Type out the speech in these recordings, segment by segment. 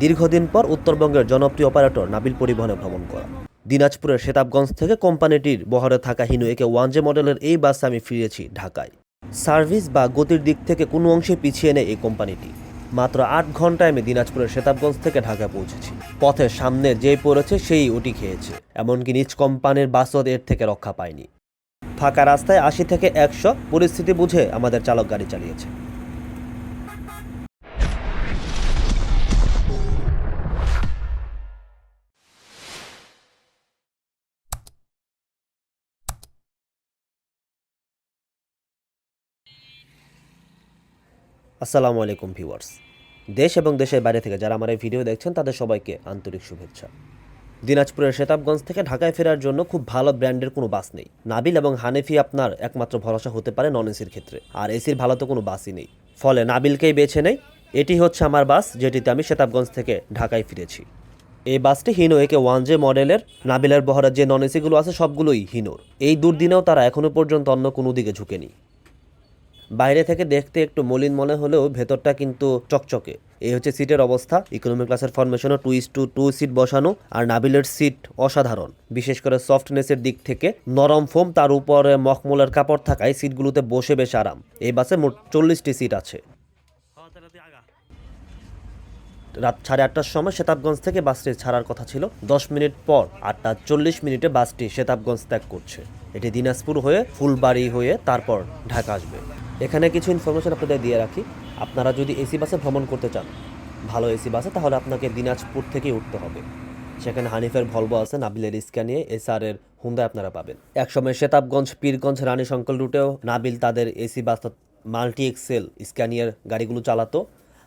দীর্ঘদিন পর উত্তরবঙ্গের জনপ্রিয় অপারেটর নাবিল পরিবহনে ভ্রমণ করা দিনাজপুরের সেতাবগঞ্জ থেকে কোম্পানিটির বহরে থাকা হিনু একে ওয়ান জে মডেলের এই বাসে আমি ফিরেছি ঢাকায়। সার্ভিস বা গতির দিক থেকে কোনো অংশে পিছিয়ে নেই এই কোম্পানিটি। মাত্র আট ঘন্টায় আমি দিনাজপুরের সেতাবগঞ্জ থেকে ঢাকা পৌঁছেছি। পথের সামনে যেই পড়েছে সেই ওটি খেয়েছে, এমনকি নিজ কোম্পানির বাসও এর থেকে রক্ষা পায়নি। ফাঁকা রাস্তায় আশি থেকে একশো পরিস্থিতি বুঝে আমাদের চালক গাড়ি চালিয়েছে। আসসালামু আলাইকুম ভিউয়ার্স। দেশ এবং দেশের বাইরে থেকে যারা আমার এই ভিডিও দেখছেন, তাদের সবাইকে আন্তরিক শুভেচ্ছা। দিনাজপুরের শেতাবগঞ্জ থেকে ঢাকায় ফেরার জন্য খুব ভালো ব্র্যান্ডের কোনো বাস নেই। নাবিল এবং হানেফি আপনার একমাত্র ভরসা হতে পারে নন এসির ক্ষেত্রে। আর এসির ভালো তো কোনো বাসই নেই। ফলে নাবিলকেই বেছে নেই। এটি হচ্ছে আমার বাস, যেটিতে আমি শেতাবগঞ্জ থেকে ঢাকায় ফিরেছি। এই বাসটি হিনো একে ওয়ান জে মডেলের। নাবিলের বহরের যে নন এসিগুলো আছে, সবগুলোই হিনোর। এই দুর্দিনেও তারা এখনও পর্যন্ত অন্য কোনো দিকে ঝুঁকেনি। বাইরে থেকে দেখতে একটু মলিন মনে হলেও ভেতরটা কিন্তু চকচকে। এই হচ্ছে সিটের অবস্থা। ইকোনমি ক্লাসের ফরমেশনও two is to two seat বসানো আর নাবিলের সিট অসাধারণ। বিশেষ করে সফটনেসের দিক থেকে নরম ফোম তার উপরে মখমলের কাপড় থাকায় সিটগুলোতে বসে বেশ আরাম। এই বাসে মোট চল্লিশটি সিট আছে। রাত সাড়ে আটটার সময় শেতাবগঞ্জ থেকে বাসটি ছাড়ার কথা ছিল। দশ মিনিট পর আটটা চল্লিশ মিনিটে বাসটি শেতাবগঞ্জ ত্যাগ করছে। এটি দিনাজপুর হয়ে ফুলবাড়ি হয়ে তারপর ঢাকা আসবে। এখানে কিছু ইনফরমেশন আপনাদের দিয়ে রাখি। আপনারা যদি এসি বাসে ভ্রমণ করতে চান, ভালো এসি বাসে, তাহলে আপনাকে দিনাজপুর থেকেই উঠতে হবে। সেখানে হানিফের ভলভো আছে, নাবিলের স্ক্যানিয়ে এসআর এর হুন্দায় আপনারা পাবেন। একসময় শেতাবগঞ্জ পীরগঞ্জ রানী শঙ্কল রুটেও নাবিল তাদের এসি বাস মাল্টি এক্সেল স্ক্যানিয়ার গাড়িগুলো চালাতো।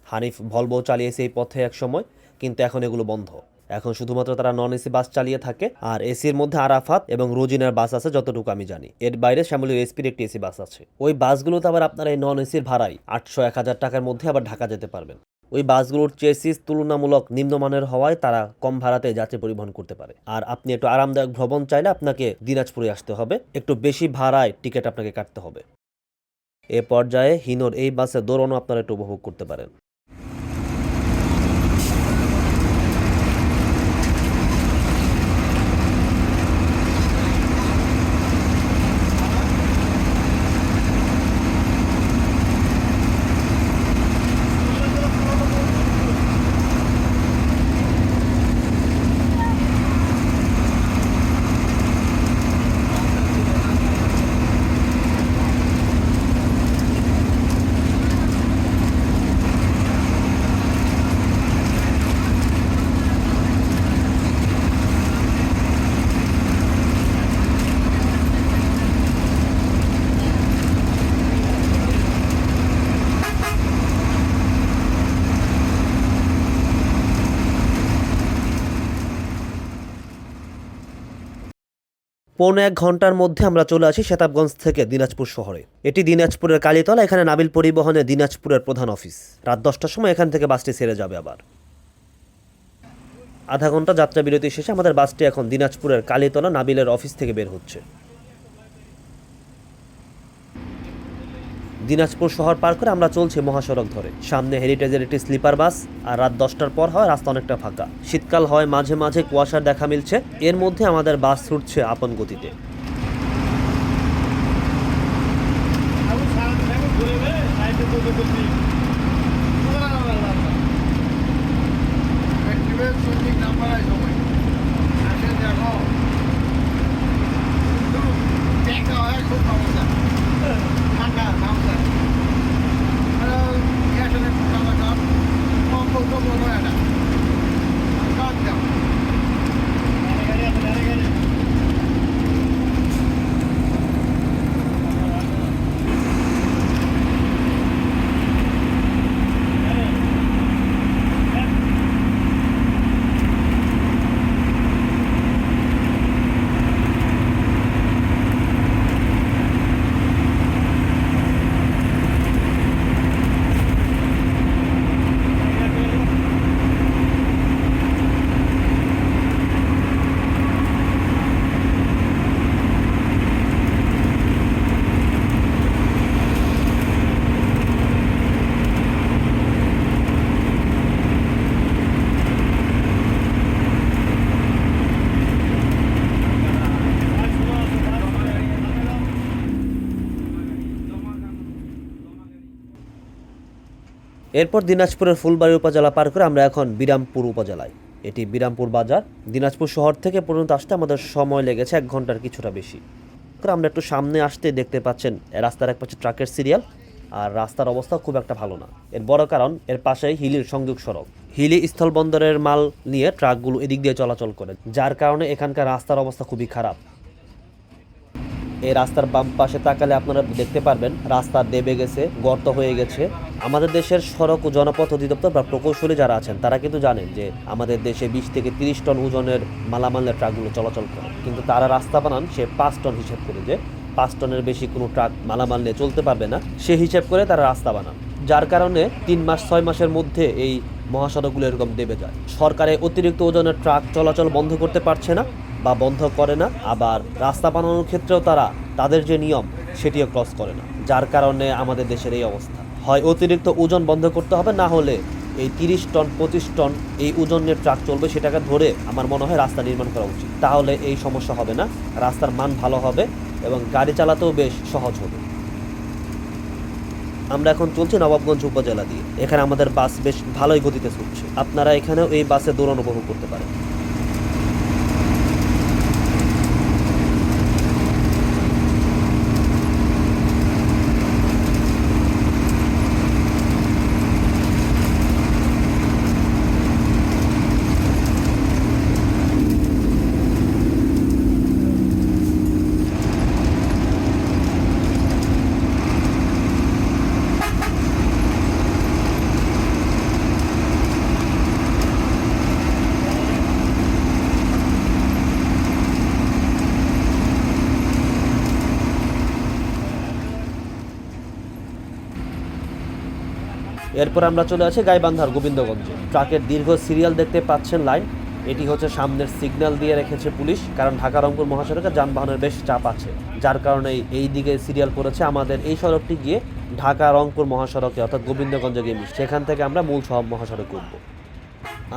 হানিফ ভলভো চালিয়েছে এই পথে এক সময় কিন্তু এখন এগুলো বন্ধ। এখন শুধুমাত্র তারা নন এসি বাস চালিয়ে থাকে, আর এসির মধ্যে আরাফাত এবং রোজিনার বাস আছে, যতটুকু আমি জানি। এর বাইরে শ্যামলীর এসপির একটি এসি বাস আছে। ওই বাসগুলোতে আবার আপনারা এই নন এসির ভাড়ায় আটশো এক হাজার টাকার মধ্যে আবার ঢাকা যেতে পারবেন। ওই বাসগুলোর চেসিস তুলনামূলক নিম্নমানের হওয়ায় তারা কম ভাড়াতে যাত্রী পরিবহন করতে পারে। আর আপনি একটু আরামদায়ক ভ্রমণ চাইলে আপনাকে দিনাজপুরে আসতে হবে। একটু বেশি ভাড়ায় টিকিট আপনাকে কাটতে হবে। এ পর্যায়ে হিনোর এই বাসে দৌড়ানো আপনারা একটু উপভোগ করতে পারেন। পৌনে এক ঘণ্টার মধ্যে আমরা চলে আসি শেতাবগঞ্জ থেকে দিনাজপুর শহরে। এটি দিনাজপুরের কালীতলা, এখানে নাবিল পরিবহনে দিনাজপুরের প্রধান অফিস। রাত দশটার সময় এখান থেকে বাসটি ছেড়ে যাবে আবার। আধা ঘণ্টা যাত্রা বিরতি শেষে আমাদের বাসটি এখন দিনাজপুরের কালীতলা নাবিলের অফিস থেকে বের হচ্ছে। দিনাজপুর শহর পার করে আমরা চলছি মহাসড়ক ধরে। সামনে হেরিটেজের একটি স্লিপার বাস আর রাত দশটার পর হয় রাস্তা অনেকটা ফাঁকা। শীতকাল হয় মাঝে মাঝে কুয়াশার দেখা মিলছে। এর মধ্যে আমাদের বাস ছুটছে আপন গতিতে। Thank you. এরপর দিনাজপুরের ফুলবাড়ি উপজেলা পার করে আমরা এখন বিরামপুর উপজেলায়। এটি বিরামপুর বাজার। দিনাজপুর শহর থেকে পর্যন্ত আসতে আমাদের সময় লেগেছে এক ঘণ্টার কিছুটা বেশি। আমরা একটু সামনে আসতে দেখতে পাচ্ছেন রাস্তার এক পাশে ট্রাকের সিরিয়াল। আর রাস্তার অবস্থা খুব একটা ভালো না। এর বড় কারণ, এর পাশেই হিলির সংযোগ সড়ক। হিলি স্থলবন্দরের মাল নিয়ে ট্রাকগুলো এদিক দিয়ে চলাচল করে, যার কারণে এখানকার রাস্তার অবস্থা খুবই খারাপ। এই রাস্তার বাম পাশে তাকালে আপনারা দেখতে পারবেন, রাস্তা দেবে গেছে, গর্ত হয়ে গেছে। আমাদের দেশের সড়ক ও জনপথ অধিদপ্তর বা প্রকৌশলী যারা আছেন, তারা কিন্তু জানেন যে আমাদের দেশে বিশ থেকে তিরিশ টন ওজনের মালামালের ট্রাকগুলো চলাচল করে। কিন্তু তারা রাস্তা বানান, সে পাঁচ টন হিসেব করে যে পাঁচ টনের বেশি কোনো ট্রাক মালামাল নিয়ে চলতে পারবে না, সে হিসেব করে তারা রাস্তা বানান। যার কারণে তিন মাস, ছয় মাসের মধ্যে এই মহাসড়কগুলো এরকম দেবে যায়। সরকারে অতিরিক্ত ওজনের ট্রাক চলাচল বন্ধ করতে পারছে না বা বন্ধ করে না, আবার রাস্তা বানানোর ক্ষেত্রেও তারা তাদের যে নিয়ম, সেটিও ক্রস করে না। যার কারণে আমাদের দেশের এই অবস্থা। হয় অতিরিক্ত ওজন বন্ধ করতে হবে, না হলে এই তিরিশ টন, পঁচিশ টন এই ওজনের ট্রাক চলবে, সেটাকে ধরে আমার মনে হয় রাস্তা নির্মাণ করা উচিত। তাহলে এই সমস্যা হবে না, রাস্তার মান ভালো হবে এবং গাড়ি চালাতেও বেশ সহজ হবে। আমরা এখন চলছি নবাবগঞ্জ উপজেলা দিয়ে। এখানে আমাদের বাস বেশ ভালোই গতিতে ছুটছে আপনারা এখানেও এই বাসে দৌড়ানো উপভোগ করতে পারেন। এরপর আমরা চলে আসি গাইবান্ধার গোবিন্দগঞ্জে। ট্রাকের দীর্ঘ সিরিয়াল দেখতে পাচ্ছেন লাইন। এটি হচ্ছে সামনের সিগন্যাল দিয়ে রেখেছে পুলিশ, কারণ ঢাকা রংপুর মহাসড়কে যানবাহনের বেশ চাপ আছে, যার কারণে এই দিকে সিরিয়াল পড়েছে আমাদের এই সড়কটি গিয়ে ঢাকা রংপুর মহাসড়কে, অর্থাৎ গোবিন্দগঞ্জে গিয়ে সেখান থেকে আমরা মূল সব মহাসড়ক উঠবো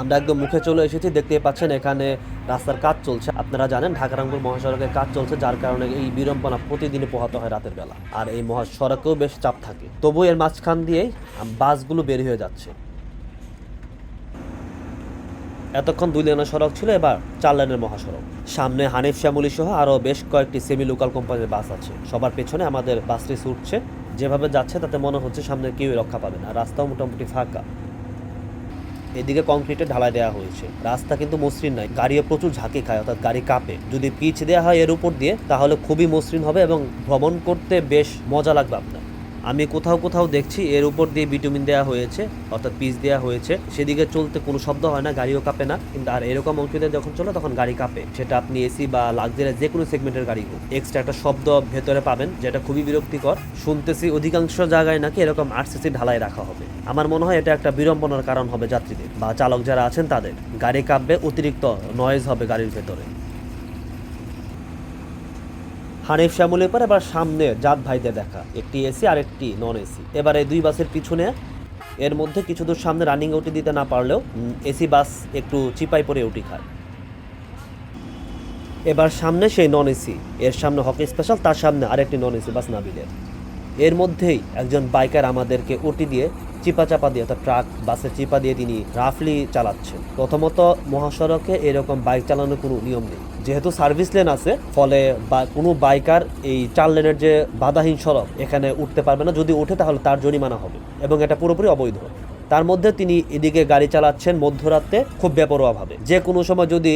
আমরা একদম মুখে চলে এসেছি দেখতে পাচ্ছেন এখানে রাস্তার কাজ চলছে। আপনারা জানেন ঢাকা রংপুর মহাসড়কের কাজ চলছে, যার কারণে এই বিড়ম্বনা প্রতিদিনই পোহাতে হয় রাতের বেলা। আর এই মহাসড়কেও বেশ চাপ থাকে। তবু এর মাঝখান দিয়েই বাসগুলো বের হয়ে যাচ্ছে। এতক্ষণ দুই লেনের সড়ক ছিল, এবার চার লেনের মহাসড়ক। সামনে হানিফ শ্যামলি সহ আরও বেশ কয়েকটি সেমি লোকাল কোম্পানির বাস আছে। সবার পেছনে আমাদের বাসটি ছুটছে। যেভাবে যাচ্ছে তাতে মনে হচ্ছে সামনে কেউই রক্ষা পাবে না। রাস্তাও মোটামুটি ফাঁকা। এদিকে কংক্রিটে ঢালাই দেওয়া হয়েছে। রাস্তা কিন্তু মসৃণ নয়। গাড়িও প্রচুর ঝাঁকে খায়, অর্থাৎ গাড়ি কাঁপে। যদি পিচ দেওয়া হয় এর উপর দিয়ে, তাহলে খুবই মসৃণ হবে এবং ভ্রমণ করতে বেশ মজা লাগবে আপনার। আমি কোথাও কোথাও দেখছি এর উপর দিয়ে ভিটামিন দেওয়া হয়েছে, অর্থাৎ পিচ দেওয়া হয়েছে। সেদিকে চলতে কোনো শব্দ হয় না, গাড়িও কাঁপে না। কিন্তু আর এরকম অংশতে যখন চলে, তখন গাড়ি কাঁপে। সেটা আপনি এসি বা লাক্সারি যে কোনো সেগমেন্টের গাড়ি হোক। এক্সট্রা একটা শব্দ ভেতরে পাবেন, যেটা খুবই বিরক্তিকর। শুনতেছি অধিকাংশ জায়গায় নাকি এরকম আরসিসি ঢালাই রাখা হবে। আমার মনে হয় এটা একটা বিড়ম্বনার কারণ হবে যাত্রীদের, বা চালক যারা আছেন তাদের। গাড়ি কাঁপবে, অতিরিক্ত নয়েজ হবে গাড়ির ভেতরে। হানিফ শ্যামলের পর এবার সামনে জাত ভাইদের দেখা। একটি এসি আর একটি নন এসি এবার এই দুই বাসের পিছনে এর মধ্যে কিছু দূর সামনে রানিং উঠে দিতে না পারলেও এসি বাস একটু চিপাই পরে উঠি খায়। এবার সামনে সেই নন এসি এর সামনে হকি স্পেশাল তার সামনে আরেকটি নন এসি বাস নাবিলের। এর মধ্যেই একজন বাইকার আমাদেরকে ওটি দিয়ে চিপা চাপা দিয়ে অর্থাৎ ট্রাক বাসের চিপা দিয়ে তিনি রাফলি চালাচ্ছেন। প্রথমত মহাসড়কে এরকম বাইক চালানোর কোনো নিয়ম নেই। যেহেতু সার্ভিস লেন আছে, ফলে কোনো বাইকার এই চার লেনের যে বাধাহীন সড়ক, এখানে উঠতে পারবে না। যদি ওঠে তাহলে তার জরিমানা হবে এবং এটা পুরোপুরি অবৈধ। তার মধ্যে তিনি এদিকে গাড়ি চালাচ্ছেন মধ্যরাতে খুব বেপরোয়াভাবে। যে কোনো সময় যদি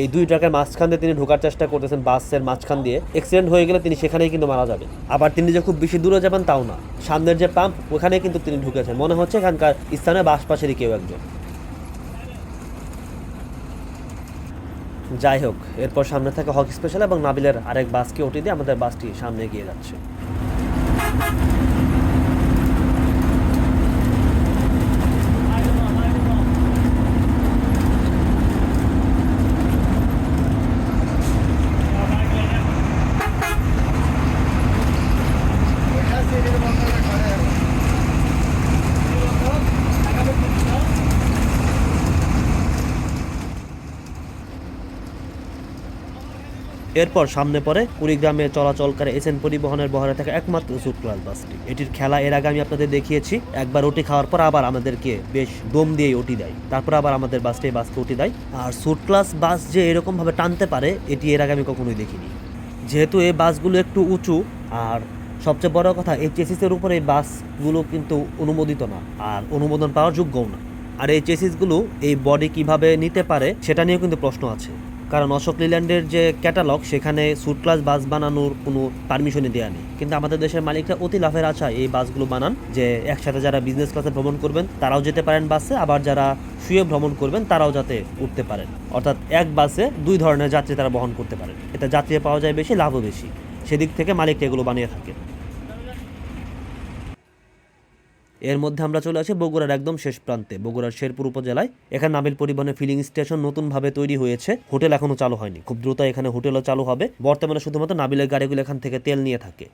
এই দুই ট্রাকের মাঝখান দিয়ে তিনি ঢোকার চেষ্টা করতেছেন বাসের মাঝখান দিয়ে। অ্যাক্সিডেন্ট হয়ে গেলে তিনি সেখানেই কিন্তু মারা যাবেন। আবার তিনি যে খুব বেশি দূরে যাবেন তাও না। সামনের যে পাম্প ওখানে কিন্তু তিনি ঢুকেছেন। মনে হচ্ছে এখানকার স্থানীয় বাসপাশেরই কেউ একজন। যাই হোক, এরপর সামনে থাকে হক স্পেশাল এবং নাবিলের আরেক বাসকে ওটি দিয়ে আমাদের বাসটি সামনে এগিয়ে যাচ্ছে। এরপর সামনে পরে কুড়িগ্রামে চলাচলকারী এসএন পরিবহনের বহরে থাকা একমাত্র সুট ক্লাস বাসটি। এটির খেলা এর আগে আমি আপনাদের দেখিয়েছি। একবার ওটি খাওয়ার পর আবার আমাদেরকে বেশ দম দিয়ে ওটি দেয়। তারপর আবার আমাদের বাসটি বাসকে ওটি দেয়। আর সুট ক্লাস বাস যে এরকমভাবে টানতে পারে, এটি এর আগে আমি কখনোই দেখিনি। যেহেতু এই বাসগুলো একটু উঁচু, আর সবচেয়ে বড় কথা এই চেসিসের উপরে এই বাসগুলো কিন্তু অনুমোদিত না, আর অনুমোদন পাওয়ার যোগ্যও না। আর এই চেসিসগুলো এই বডি কীভাবে নিতে পারে, সেটা নিয়েও কিন্তু প্রশ্ন আছে। কারণ অশোক লিল্যান্ডের যে ক্যাটালগ, সেখানে সুট ক্লাস বাস বানানোর কোনো পারমিশনই দেওয়া নেই। কিন্তু আমাদের দেশের মালিকরা অতি লাভের আশায় এই বাসগুলো বানান, যে একসাথে যারা বিজনেস ক্লাসে ভ্রমণ করবেন, তারাও যেতে পারেন বাসে, আবার যারা শুয়ে ভ্রমণ করবেন, তারাও যাতে উঠতে পারেন। অর্থাৎ এক বাসে দুই ধরনের যাত্রী তারা বহন করতে পারেন। এতে যাত্রী পাওয়া যায় বেশি, লাভও বেশি। সেদিক থেকে মালিকরা এগুলো বানিয়ে থাকে এর মধ্যে আমরা চলে আসি বগুড়ার একদম শেষ প্রান্তে। বগুড়ার শেরপুর উপজেলায়। এখানে নাবিল পরিবহনের ফিলিং স্টেশন নতুনভাবে তৈরি হয়েছে। হোটেল এখনও চালু হয়নি। খুব দ্রুত এখানে হোটেলও চালু হবে। বর্তমানে শুধুমাত্র নাবিলের গাড়িগুলো এখান থেকে তেল নিয়ে থাকে।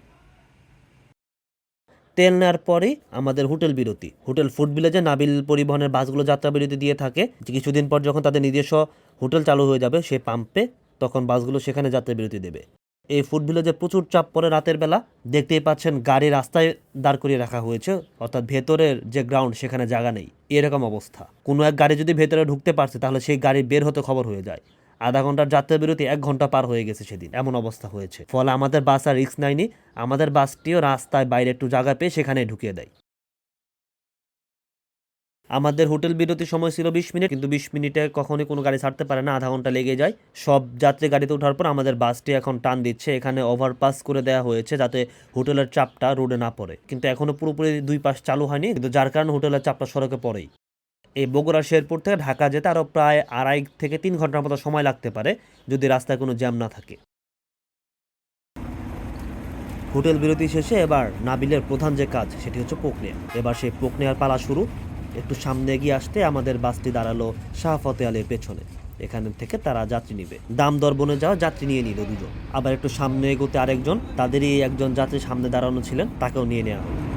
তেল নেওয়ার পরেই আমাদের হোটেল বিরতি। হোটেল ফুড ভিলেজে নাবিল পরিবহনের বাসগুলো যাত্রা বিরতি দিয়ে থাকে। কিছুদিন পর যখন তাদের নিজস্ব হোটেল চালু হয়ে যাবে সে পাম্পে তখন বাসগুলো সেখানে যাত্রা বিরতি দেবে। এই ফুড ভিলেজে প্রচুর চাপ পড়ে রাতের বেলা, দেখতেই পাচ্ছেন গাড়ি রাস্তায় দাঁড় করিয়ে রাখা হয়েছে। অর্থাৎ ভেতরের যে গ্রাউন্ড সেখানে জায়গা নেই। এরকম অবস্থা। কোনো এক গাড়ি যদি ভেতরে ঢুকতে পারছে, তাহলে সেই গাড়ি বের হতে খবর হয়ে যায়। আধা ঘণ্টার যাত্রা বিরতি এক ঘণ্টা পার হয়ে গেছে সেদিন। এমন অবস্থা হয়েছে। ফলে আমাদের বাস আর রিক্স নেয়নি। আমাদের বাসটিও রাস্তায় বাইরে একটু জায়গা পেয়ে সেখানে ঢুকিয়ে দেয়। আমাদের হোটেল বিরতির সময় ছিল বিশ মিনিট, কিন্তু বিশ মিনিটে কখনোই কোনো গাড়ি ছাড়তে পারে না, আধা ঘণ্টা লেগে যায়। সব যাত্রী গাড়িতে ওঠার পর আমাদের বাসটি এখন টান দিচ্ছে। এখানে ওভারপাস করে দেওয়া হয়েছে যাতে হোটেলের চাপটা রোডে না পড়ে। কিন্তু এখনও পুরোপুরি দুই পাশ চালু হয়নি, কিন্তু যার কারণে হোটেলের চাপটা সড়কে পড়েই। এই বগুড়া শেরপুর থেকে ঢাকা যেতে আরও প্রায় আড়াই থেকে তিন ঘণ্টার মতো সময় লাগতে পারে, যদি রাস্তায় কোনো জ্যাম না থাকে। হোটেল বিরতি শেষে এবার নাবিলের প্রধান যে কাজ, সেটি হচ্ছে প্রক্রিয়া এবার সেই প্রক্রিয়ার পালা শুরু। একটু সামনে এগিয়ে আসতে আমাদের বাসটি দাঁড়াল শাহফতে আলীর পেছনে। এখান থেকে তারা যাত্রী নিবে। দাম দর বনে যাওয়া যাত্রী নিয়ে নিল দুজন। আবার একটু সামনে এগোতে আরেকজন। তাদেরই একজন যাত্রী সামনে দাঁড়ানো ছিলেন, তাকেও নিয়ে নেওয়া হলো।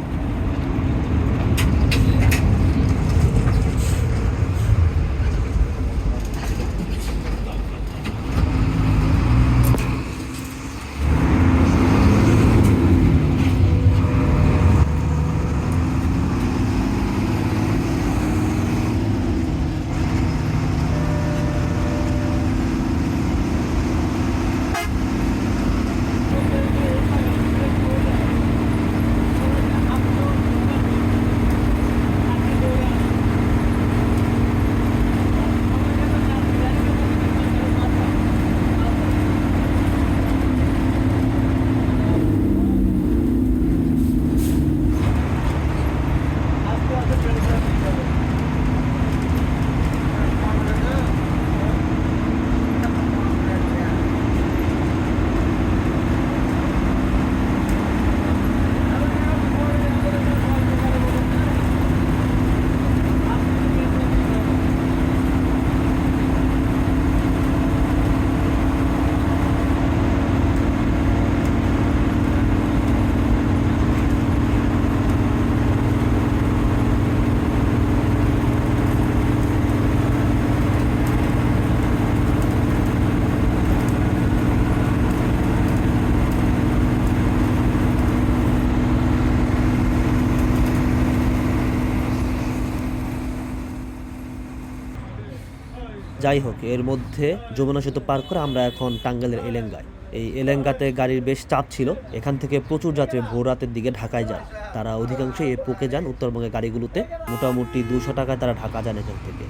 যাই হোক, এর মধ্যে যমুনা সেতু পার করে আমরা এখন টাঙ্গাইলের এলেঙ্গায়। এই এলেঙ্গাতে গাড়ির বেশ চাপ ছিল, এখান থেকে প্রচুর যাত্রী ভোর রাতের দিকে ঢাকায় যান। তারা অধিকাংশই এ পোকে যান উত্তরবঙ্গের গাড়িগুলোতে, মোটামুটি দুশো টাকায় তারা ঢাকা যান এখান থেকে।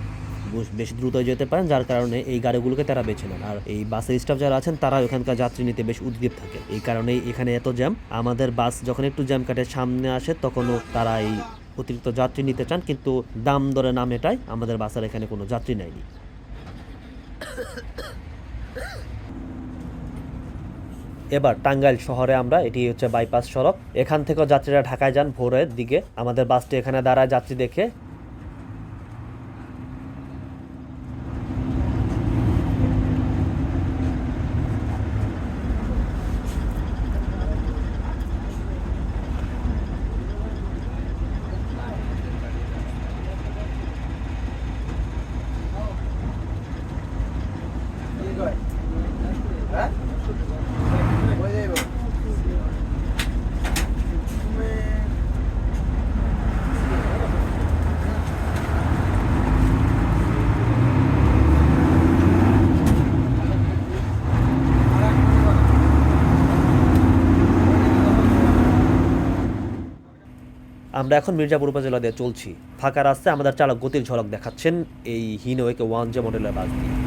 বেশ- বেশ দ্রুত যেতে পারেন, যার কারণে এই গাড়িগুলোকে তারা বেছে নেন। আর এই বাসের স্টাফ যারা আছেন তারা এখানকার যাত্রী নিতে বেশ উদ্গ্রীব থাকে এই কারণেই এখানে এত জ্যাম। আমাদের বাস যখন একটু জ্যাম কাটে, সামনে আসে, তখনও তারা এই অতিরিক্ত যাত্রী নিতে চান, কিন্তু দাম দরে নাম এটাই, আমাদের বাসের এখানে কোনো যাত্রী নেয়নি। এবার টাঙ্গাইল শহরে আমরা, এটি হচ্ছে বাইপাস সড়ক। এখান থেকেও যাত্রীরা ঢাকায় যান, ভোরের দিকে। আমাদের বাসটি এখানে দাঁড়ায়, যাত্রী দেখে আমরা এখন মির্জাপুর উপজেলা দিয়ে চলছি। ফাঁকা রাস্তায় আমাদের চালক গতির ঝলক দেখাচ্ছেন এই হিনোয়েকে ওয়ান জে মডেলের বাস দিয়ে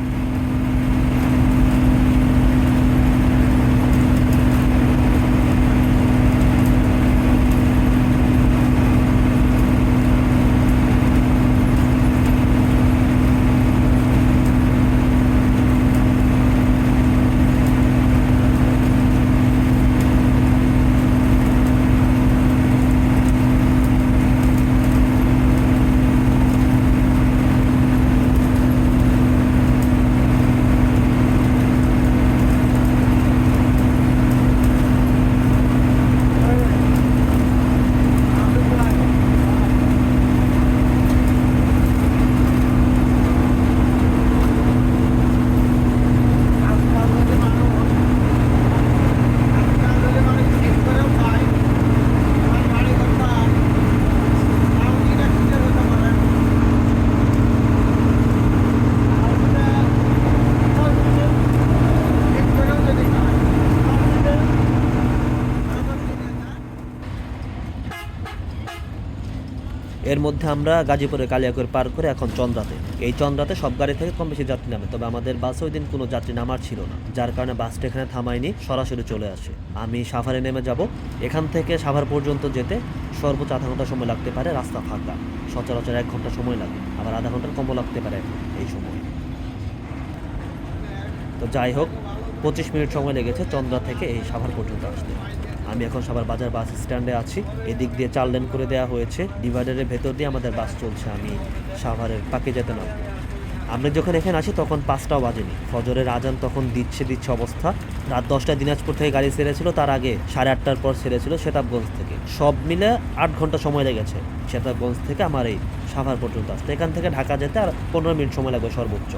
এর মধ্যে আমরা গাজীপুরে কালিয়াকৈর পার করে এখন চন্দ্রাতে। এই চন্দ্রাতে সব গাড়ি থেকে কম বেশি যাত্রী নামে, তবে আমাদের বাসে ওই দিন কোনো যাত্রী নামার ছিল না, যার কারণে বাসটা এখানে থামায়নি, সরাসরি চলে আসে। আমি সাভারে নেমে যাব, এখান থেকে সাভার পর্যন্ত যেতে সর্বোচ্চ আধা ঘণ্টা সময় লাগতে পারে, রাস্তা ফাঁকা। সচরাচর এক ঘণ্টা সময় লাগে, আবার আধা ঘণ্টার কমও লাগতে পারে এই সময়। তো যাই হোক, পঁচিশ মিনিট সময় লেগেছে চন্দ্রা থেকে এই সাভার পর্যন্ত আসতে। আমি এখন সাভার বাজার বাস স্ট্যান্ডে আছি। এদিক দিয়ে চার লেন করে দেওয়া হয়েছে। ডিভাইডারের ভেতর দিয়ে আমাদের বাস চলছে। আমি সাভারের পাকে যেতে নামবো। আমরা যখন এখানে আসি তখন পাঁচটাও বাজেনি। ফজরের আজান তখন দিচ্ছে দিচ্ছে অবস্থা। রাত দশটায় দিনাজপুর থেকে গাড়ি ছেড়েছিল, তার আগে সাড়ে আটটার পর ছেড়েছিল সেতাবগঞ্জ থেকে। সব মিলে আট ঘণ্টা সময় লেগেছে সেতাবগঞ্জ থেকে আমার এই সাভার পর্যন্ত আসতে। এখান থেকে ঢাকা যেতে আর পনেরো মিনিট সময় লাগবে সর্বোচ্চ।